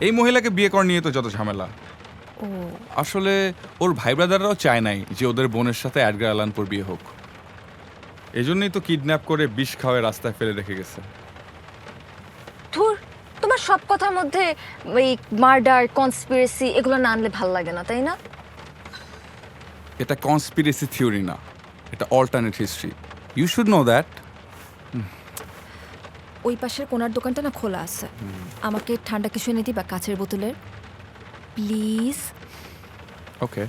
এই মহিলাকে বিয়ে করা নিয়ে তো যত ঝামেলা। ও। আসলে ওর ভাই ব্রাদাররাও চায় নাই যে ওদের বোনের সাথে অ্যাডগার আলানপুর বিয়ে হোক। এই জন্যই তো কিডন্যাপ করে বিষ খাওয়ায় রাস্তায় ফেলে রেখে গেছে। ধুর তোমার সব কথার মধ্যে ওই মার্ডার কনস্পিরেসি এগুলো না আনলে ভালো লাগে না তাই না? এটা কনস্পিরেসি থিওরি না এটা alternate history. You should know that ওই পাশের কোনার দোকানটা না খোলা আছে। আমাকে ঠান্ডা কিছু এনে দিবা কাচের বোতলের প্লিজ। ওকে।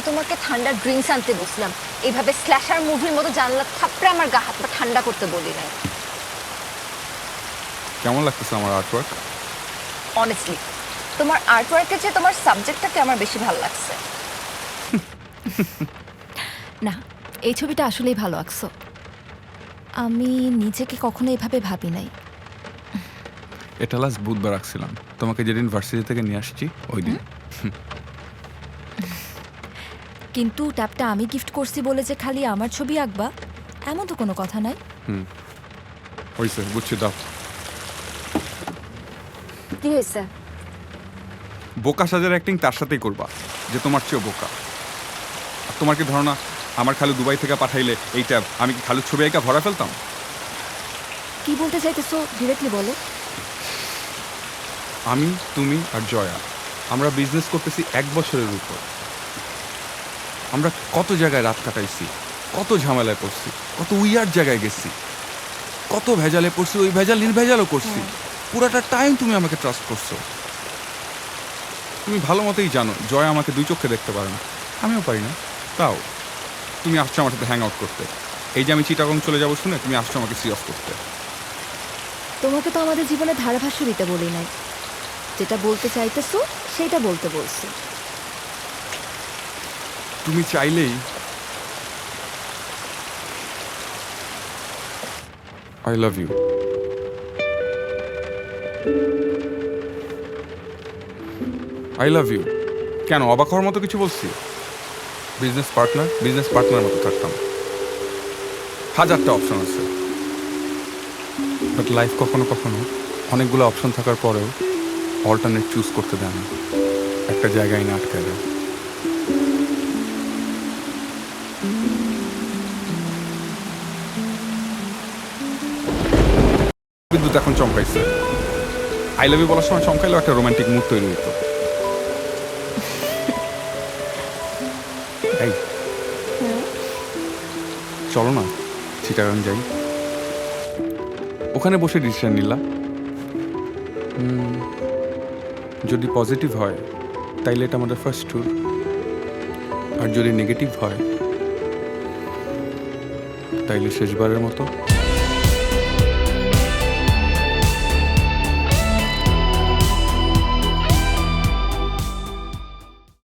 আমি তোমাকে ঠান্ডা ড্রিঙ্কস আনতে বসলাম। এইভাবে স্ল্যাশার মুভির মতো জানলা থাপড়ে আমার গা হাত পা ঠান্ডা করতে বলি নাই। কেমন লাগতেছে আমার আর্টওয়ার্ক অনেস্টলি তোমার আর্টওয়ার্কের চেয়ে তোমার সাবজেক্টটাকে আমার বেশি ভালো লাগছে। না এই ছবিটা আসলেই ভালো আঁকছো আমি নিজেকে কখনো এভাবে ভাবি নাই। এটা লাস্ট বুধবার রাখছিলাম। তোমাকে যেদিন ভার্সিটি থেকে নিয়ে আসছি ওই দিন কিন্তু ট্যাপটা আমি গিফট করছি বলে যে খালি আমার ছবি আঁকবা এমন তো কোনো কথা নাই। হয়েছে বুঝছি দাও। কি হয়েছে বোকা সাজার অ্যাক্টিং তার সাথেই করবা যে তোমার চেয়েও বোকা। আর তোমার কি ধারণা আমার খালু দুবাই থেকে পাঠাইলে এইটা আমি কি খালুর ছবি একা ভরা ফেলতাম? কি বলতে চাইতেছো? ডিরেক্টলি বলো। আমি তুমি আর জয়া আমরা বিজনেস করতেছি এক বছরের উপর। আমরা কত জায়গায় রাত কাটাইছি কত ঝামেলায় পড়ছি কত উইয়ার জায়গায় গেছি কত ভেজালে পড়ছি ওই ভেজাল নির্ভেজালও করছি। পুরাটা টাইম তুমি আমাকে ট্রাস্ট করছ। তুমি ভালো মতোই জানো জয় আমাকে দুই চোখে দেখতে পারে না। আমিও পারি না। তাও তুমি আসছো আমার সাথে হ্যাং আউট করতে। এই যে আমি চিটাগং চলে যাব শুনে তুমি আসছো আমাকে সি অফ করতে। তোমাকে তো আমাদের জীবনে ধারাভাষ্য দিতে বলি নাই। যেটা বলতে চাইতেছো সেটা বলতে বলছি। তুমি চাইলেই I love you I love you কেন, অবাক হওয়ার মতো কিছু বলছি? বিজনেস পার্টনার বিজনেস পার্টনার মতো থাকতাম। হাজারটা অপশন আছে। বাট লাইফ কখনো কখনো অনেকগুলো অপশন থাকার পরেও অল্টারনেট চুজ করতে দেয় না। একটা জায়গায় না আটকে দেয়। বিদ্যুৎ এখন চমকাইছে। আই লাভ ইউ বলার সময় চমকাইলেও একটা রোমান্টিক মুড তৈরি হতো এই। চলো না চিটাগাং যাই। ওখানে বসে ডিসিশন নিলাম উম, যদি পজিটিভ হয় তাইলে এটা আমাদের ফার্স্ট ট্যুর আর যদি নেগেটিভ হয় তাইলে শেষবারের মতো।